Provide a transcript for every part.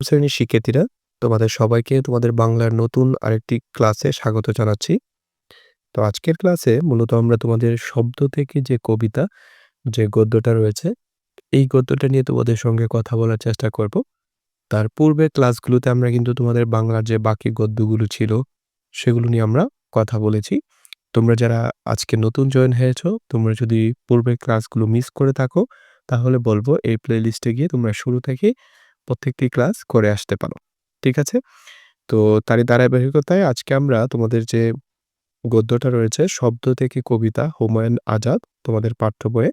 শ্রেণির শিক্ষার্থীরা, তোমাদের সবাইকে তোমাদের বাংলার নতুন আরেকটি ক্লাসে স্বাগত জানাচ্ছি। তো আজকের ক্লাসে মূলত আমরা তোমাদের শব্দ থেকে যে কবিতা, যে গদ্যটা রয়েছে, এই গদ্যটা নিয়ে তোমাদের সঙ্গে কথা বলার চেষ্টা করব। তার পূর্বে ক্লাসগুলোতে আমরা কিন্তু তোমাদের বাংলার যে বাকি গদ্যগুলো ছিল, সেগুলো নিয়ে আমরা কথা বলেছি। তোমরা যারা আজকে নতুন জয়েন হয়েছ, তোমরা যদি পূর্বের ক্লাসগুলো মিস করে থাকো, তাহলে বলব এই প্লেলিস্টে গিয়ে তোমরা শুরু থেকে প্রত্যেকটি ক্লাস করে আসতে পারো, ঠিক আছে? তো তারই ধারাবাহিকতায় আজকে আমরা তোমাদের যে গদ্যটা রয়েছে, শব্দ থেকে কবিতা, হুমায়ুন আজাদ, তোমাদের পাঠ্য বইয়ে,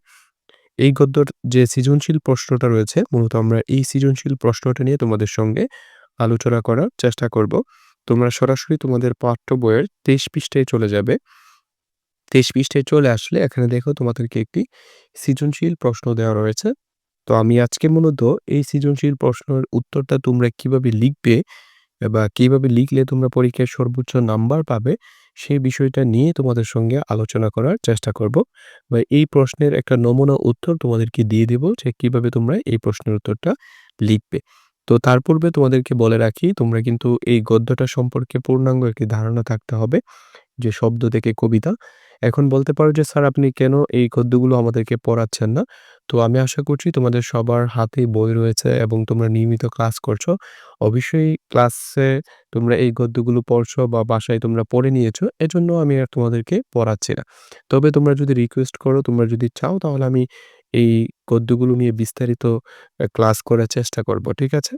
এই গদ্যর যে সৃজনশীল প্রশ্নটা রয়েছে, মূলত আমরা এই সৃজনশীল প্রশ্নটা নিয়ে তোমাদের সঙ্গে আলোচনা করার চেষ্টা করব। তোমরা সরাসরি তোমাদের পাঠ্য বইয়ের তেইশ পৃষ্ঠায় চলে যাবে। তেইশ পৃষ্ঠায় চলে আসলে এখানে দেখো তোমাদেরকে একটি সৃজনশীল প্রশ্ন দেওয়া রয়েছে। তো আমি আজকে মূলত এই সৃজনশীল প্রশ্নের উত্তরটা তোমরা কীভাবে লিখবে বা কীভাবে লিখলে তোমরা পরীক্ষায় সর্বোচ্চ নাম্বার পাবে সেই বিষয়টা নিয়ে তোমাদের সঙ্গে আলোচনা করার চেষ্টা করব। বা এই প্রশ্নের একটা নমুনা উত্তর তোমাদেরকে দিয়ে দেব যে কীভাবে তোমরা এই প্রশ্নের উত্তরটা লিখবে। তো তার পূর্বে তোমাদেরকে বলে রাখি, তোমরা কিন্তু এই গদ্যটা সম্পর্কে পূর্ণাঙ্গ একটি ধারণা থাকতে হবে, যে শব্দ থেকে কবিতা এখন বলতে পারো যে, স্যার, আপনি কেন এই গদ্যগুলো আমাদেরকে পড়াচ্ছেন না? তো আমি আশা করছি তোমাদের সবার হাতে বই রয়েছে এবং তোমরা নিয়মিত ক্লাস করছ। অবশ্যই ক্লাসে তোমরা এই গদ্যগুলো পড়ছো বা বাসায় তোমরা পড়ে নিয়েছো, এজন্য আমি আর তোমাদেরকে পড়াচ্ছি না। তবে তোমরা যদি রিকোয়েস্ট করো, তোমরা যদি চাও, তাহলে আমি এই গদ্যগুলো নিয়ে বিস্তারিত ক্লাস করার চেষ্টা করব, ঠিক আছে?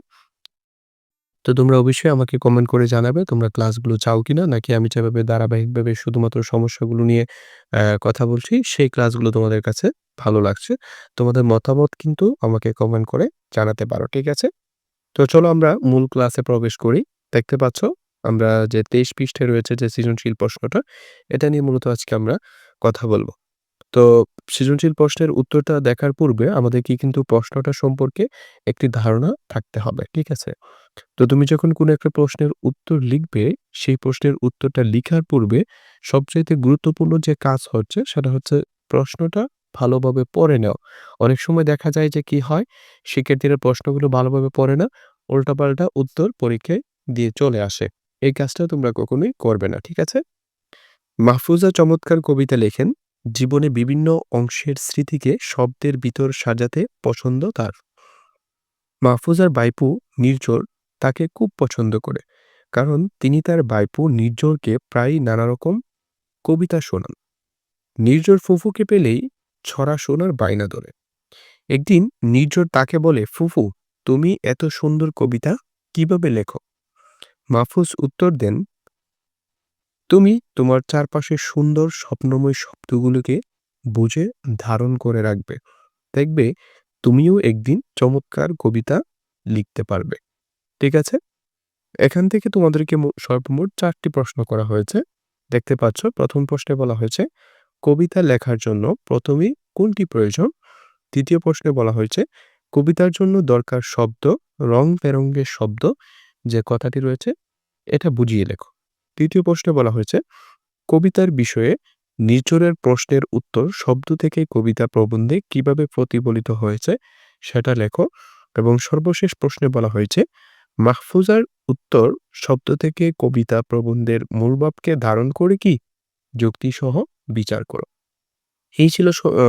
তো তোমরা অবশ্যই আমাকে কমেন্ট করে জানাবে, তোমরা ক্লাসগুলো চাও কিনা, নাকি আমি যেভাবে ধারাবাহিকভাবে শুধুমাত্র সমস্যাগুলো নিয়ে কথা বলছি, সেই ক্লাসগুলো তোমাদের কাছে ভালো লাগছে, তোমাদের মতামত কিন্তু আমাকে কমেন্ট করে জানাতে পারো, ঠিক আছে? তো চলো আমরা মূল ক্লাসে প্রবেশ করি। দেখতে পাচ্ছ, আমরা যে তেইশ পৃষ্ঠে রয়েছে যে সৃজনশীল প্রশ্নটা, এটা নিয়ে মূলত আজকে আমরা কথা বলব। তো সৃজনশীল প্রশ্নের উত্তরটা দেখার পূর্বে আমাদের কি কিন্তু প্রশ্নটা সম্পর্কে একটি ধারণা থাকতে হবে, ঠিক আছে? তো তুমি যখন কোনো একটা প্রশ্নের উত্তর লিখবে, সেই প্রশ্নের উত্তরটা লিখার পূর্বে সবচাইতে গুরুত্বপূর্ণ যে কাজ হচ্ছে, সেটা হচ্ছে প্রশ্নটা ভালোভাবে পড়ে নেওয়া। অনেক সময় দেখা যায় যে কি হয়, শিক্ষার্থীরা প্রশ্নগুলো ভালোভাবে পড়ে না, উল্টাপাল্টা উত্তর পরীক্ষায় দিয়ে চলে আসে। এই কাজটা তোমরা কখনোই করবে না, ঠিক আছে? মাহফুজা চমৎকার কবিতা লেখেন, জীবনে বিভিন্ন অংশের স্মৃতিকে শব্দের ভিতর সাজাতে পছন্দ তার। মাহফুজার বাইপু নির্ঝর তাকে খুব পছন্দ করে। কারণ তিনি তার বাইপু নির্ঝরকে প্রায় নানা রকম কবিতা শোনান। নির্ঝর ফুফুকে পেলেই ছড়া শোনার বায়না ধরে। একদিন নির্ঝর তাকে বলে, ফুফু, তুমি এত সুন্দর কবিতা কীভাবে লেখো? মাহফুজ উত্তর দেন, তুমি তোমার চারপাশে সুন্দর স্বপ্নময় শব্দগুলোকে বুঝে ধারণ করে রাখবে। দেখবে তুমিও একদিন চমৎকার কবিতা লিখতে পারবে। ঠিক আছে? এখান থেকে তোমাদেরকে সর্বমোট চারটি প্রশ্ন করা হয়েছে। দেখতে পাচ্ছ, প্রথম প্রশ্নে বলা হয়েছে, কবিতা লেখার জন্য প্রথমেই কোনটি প্রয়োজন? দ্বিতীয় প্রশ্নে বলা হয়েছে, কবিতার জন্য দরকার শব্দ, রং বেরঙ্গের শব্দ, যে কথাটি রয়েছে, এটা বুঝিয়ে লেখো। তৃতীয় প্রশ্নে বলা হয়েছে, কবিতার বিষয়ে নিচরের প্রশ্নের উত্তর শব্দ থেকে কবিতা প্রবন্ধে কীভাবে প্রতিফলিত হয়েছে, সেটা লেখো। এবং সর্বশেষ প্রশ্নে বলা হয়েছে মাহফুজার উত্তর শব্দ থেকে কবিতা প্রবন্ধের মূলভাবকে ধারণ করে কি? যুক্তিসহ বিচার করো। এই ছিল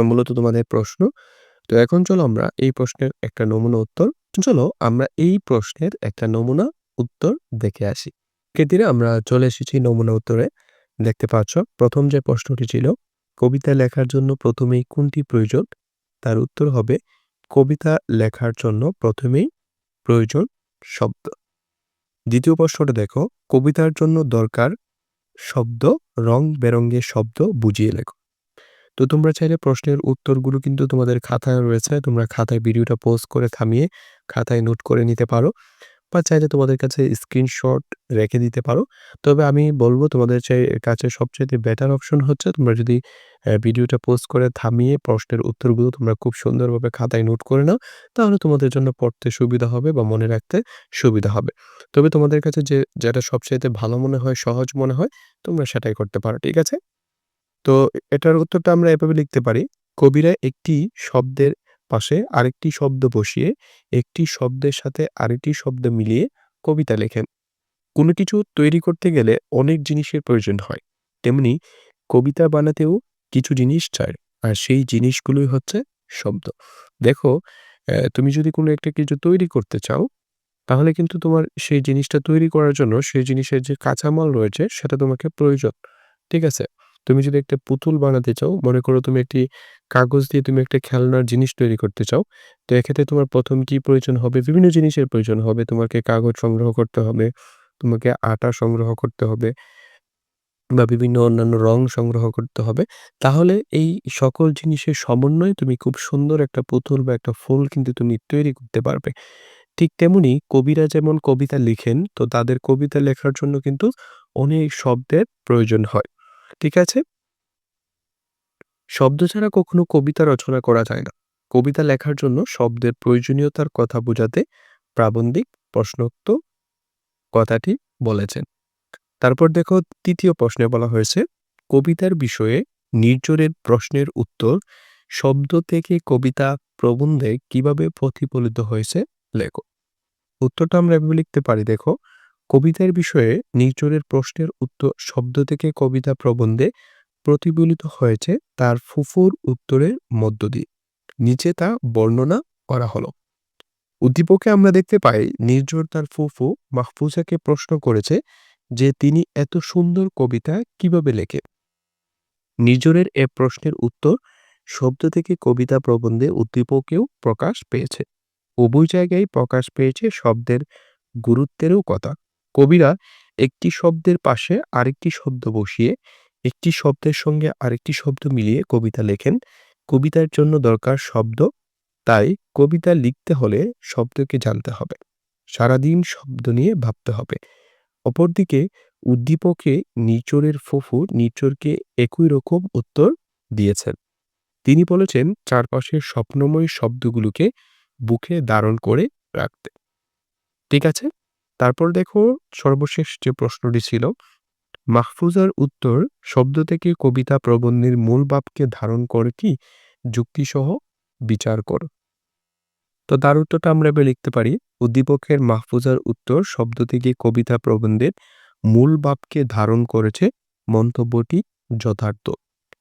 মূলত তোমাদের প্রশ্ন। তো এখন চলো আমরা এই প্রশ্নের একটা নমুনা উত্তর, চলো আমরা এই প্রশ্নের একটা নমুনা উত্তর দেখে আসি। ক্ষেত্রে আমরা চলে এসেছি নমুনা উত্তরে। দেখতে পাচ্ছ, প্রথম যে প্রশ্নটি ছিল, কবিতা লেখার জন্য প্রথমেই কোনটি প্রয়োজন? তার উত্তর হবে, কবিতা লেখার জন্য প্রথমেই প্রয়োজন শব্দ। দ্বিতীয় প্রশ্নটা দেখো, কবিতার জন্য দরকার শব্দ, রং বেরঙ্গের শব্দ বুঝিয়ে লেখো। তো তোমরা চাইলে প্রশ্নের উত্তরগুলো কিন্তু তোমাদের খাতায় রয়েছে, তোমরা খাতায় ভিডিওটা পোস্ট করে থামিয়ে খাতায় নোট করে নিতে পারো। বা চাইলে তোমাদের কাছে স্ক্রিনশট রেখে দিতে পারো। তবে আমি বলব তোমাদের চাই কাছে সবচেয়ে বেটার অপশন হচ্ছে তোমরা যদি ভিডিওটা পোস্ট করে থামিয়ে প্রশ্নের উত্তরগুলো তোমরা খুব সুন্দরভাবে খাতায় নোট করে নাও, তাহলে তোমাদের জন্য পড়তে সুবিধা হবে বা মনে রাখতে সুবিধা হবে। তবে তোমাদের কাছে যে, যেটা সবচাইতে ভালো মনে হয়, সহজ মনে হয়, তোমরা সেটাই করতে পারো, ঠিক আছে? তো এটার উত্তরটা আমরা এভাবে লিখতে পারি, কবিরা একটি শব্দের পাশে আরেকটি শব্দ বসিয়ে একটি শব্দের সাথে আরেকটি শব্দ মিলিয়ে কবিতা লেখেন। কোনো কিছু তৈরি করতে গেলে অনেক জিনিসের প্রয়োজন হয়। তেমনি কবিতা বানাতেও কিছু জিনিস চায় আর সেই জিনিসগুলোই হচ্ছে শব্দ। দেখো তুমি যদি কোনো একটা কিছু তৈরি করতে চাও, তাহলে কিন্তু তোমার সেই জিনিসটা তৈরি করার জন্য সেই জিনিসের যে কাঁচামাল রয়েছে সেটা তোমাকে প্রয়োজন। ঠিক আছে? তুমি যদি একটা পুতুল বানাতে চাও, মনে করো তুমি একটি কাগজ দিয়ে তুমি একটা খেলনার জিনিস তৈরি করতে চাও। তো এক্ষেত্রে তোমার প্রথম কি প্রয়োজন হবে? বিভিন্ন জিনিসের প্রয়োজন হবে। তোমাকে কাগজ সংগ্রহ করতে হবে, তোমাকে আটা সংগ্রহ করতে হবে বা বিভিন্ন অন্যান্য রং সংগ্রহ করতে হবে। তাহলে এই সকল জিনিসের সমন্বয়ে তুমি খুব সুন্দর একটা পুতুল বা একটা ফুল কিন্তু তুমি তৈরি করতে পারবে। ঠিক তেমনি কবিরা যেমন কবিতা লিখেন, তো তাদের কবিতা লেখার জন্য কিন্তু অনেক শব্দের প্রয়োজন হয়। ঠিক আছে? শব্দ ছাড়া কখনো কবিতা রচনা করা যায় না। কবিতা লেখার জন্য শব্দের প্রয়োজনীয়তার কথা বোঝাতে প্রাবন্ধিক প্রশ্নোক্ত কথাটি বলেছেন। তারপর দেখো তৃতীয় প্রশ্নে বলা হয়েছে, কবিতার বিষয়ে নির্ঝরের প্রশ্নের উত্তর শব্দ থেকে কবিতা প্রবন্ধে কীভাবে প্রতিফলিত হয়েছে লেখো। উত্তরটা আমরা এভাবে লিখতে পারি দেখো, কবিতার বিষয়ে নির্ঝরের প্রশ্নের উত্তর শব্দ থেকে কবিতা প্রবন্ধে প্রতিফলিত হয়েছে, তার ফুফুর উত্তরের মধ্য দিয়ে। নিচে তা বর্ণনা করা হলো। উদ্দীপকে আমরা দেখতে পাই, নির্ঝর তার ফুফু মাহফুজাকে প্রশ্ন করেছে যে তিনি এত সুন্দর কবিতা কীভাবে লেখে? নির্ঝরের এ প্রশ্নের উত্তর শব্দ থেকে কবিতা প্রবন্ধে উদ্দীপকেও প্রকাশ পেয়েছে। উভয় জায়গায় প্রকাশ পেয়েছে শব্দের গুরুত্বেরও কথা। কবিরা একটি শব্দের পাশে আরেকটি শব্দ বসিয়ে একটি শব্দের সঙ্গে আরেকটি শব্দ মিলিয়ে কবিতা লেখেন। কবিতার জন্য দরকার শব্দ, তাই কবিতা লিখতে হলে শব্দকে জানতে হবে। সারাদিন শব্দ নিয়ে ভাবতে হবে। অপরদিকে উদ্দীপকে নিচরের ফুফু নিচরকে একই রকম উত্তর দিয়েছেন। তিনি বলেছেন চারপাশের স্বপ্নময় শব্দগুলোকে বুকে ধারণ করে রাখতে। ঠিক আছে? তারপর দেখো সর্বশেষ যে প্রশ্নটি ছিল, মাহফুজার উত্তর শব্দ থেকে কবিতা প্রবন্ধের মূল ভাবকে ধারণ করে কি যুক্তিসহ বিচার কর। তো তার উত্তরটা আমরা এবার লিখতে পারি, উদ্দীপকের মাহফুজার উত্তর শব্দ থেকে কবিতা প্রবন্ধের মূল ভাবকে ধারণ করেছে মন্তব্যটি যথার্থ।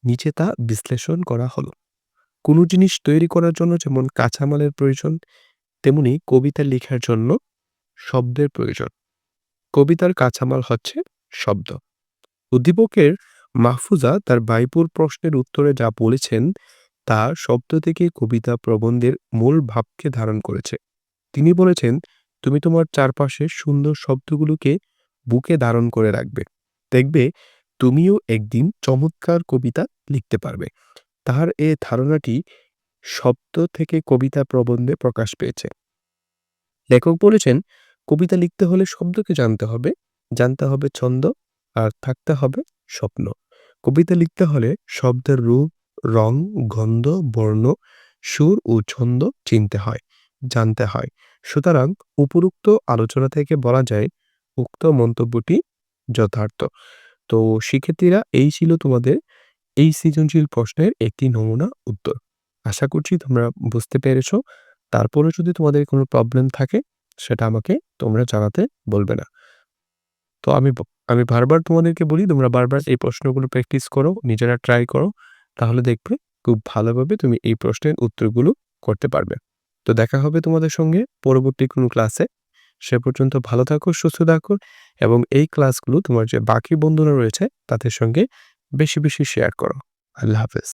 নিচে তা বিশ্লেষণ করা হলো। কোনো জিনিস তৈরি করার জন্য যেমন কাঁচামালের প্রয়োজন, তেমনি কবিতা লেখার জন্য শব্দের প্রয়োজন। কবিতার কাঁচামাল হচ্ছে শব্দ। উদ্দীপকের মাহফুজা তার বাইপুর প্রশ্নের উত্তরে যা বলেছেন তা শব্দ থেকে কবিতা প্রবন্ধের মূল ভাবকে ধারণ করেছে। তিনি বলেছেন, তুমি তোমার চারপাশে সুন্দর শব্দগুলোকে বুকে ধারণ করে রাখবে। দেখবে তুমিও একদিন চমৎকার কবিতা লিখতে পারবে। তাহার এ ধারণাটি শব্দ থেকে কবিতা প্রবন্ধে প্রকাশ পেয়েছে। লেখক বলেছেন, কবিতা লিখতে হলে শব্দকে জানতে হবে, জানতে হবে ছন্দ, আর থাকতে হবে স্বপ্ন। কবিতা লিখতে হলে শব্দের রূপ, রং, গন্ধ, বর্ণ, সুর ও ছন্দ চিনতে হয়, জানতে হয়। সুতরাং উপরোক্ত আলোচনা থেকে বলা যায় উক্ত মন্তব্যটি যথার্থ। তো শিক্ষার্থীরা এই ছিল তোমাদের এই সৃজনশীল প্রশ্নের একটি নমুনা উত্তর। আশা করছি তোমরা বুঝতে পেরেছ। তারপরেও যদি তোমাদের কোনো প্রবলেম থাকে সেটা আমাকে তোমরা জানাতে বলবে না। তো আমি আমি বারবার তোমাদেরকে বলি তোমরা বারবার এই প্রশ্নগুলো প্র্যাকটিস করো, নিজেরা ট্রাই করো। তাহলে দেখবে খুব ভালোভাবে তুমি এই প্রশ্নের উত্তরগুলো করতে পারবে। তো দেখা হবে তোমাদের সঙ্গে পরবর্তী কোনো ক্লাসে। সে পর্যন্ত ভালো থাকো, সুস্থ থাকো এবং এই ক্লাসগুলো তোমার যে বাকি বন্ধুরা রয়েছে তাদের সঙ্গে বেশি, বেশি শেয়ার করো। আল্লাহ হাফেজ।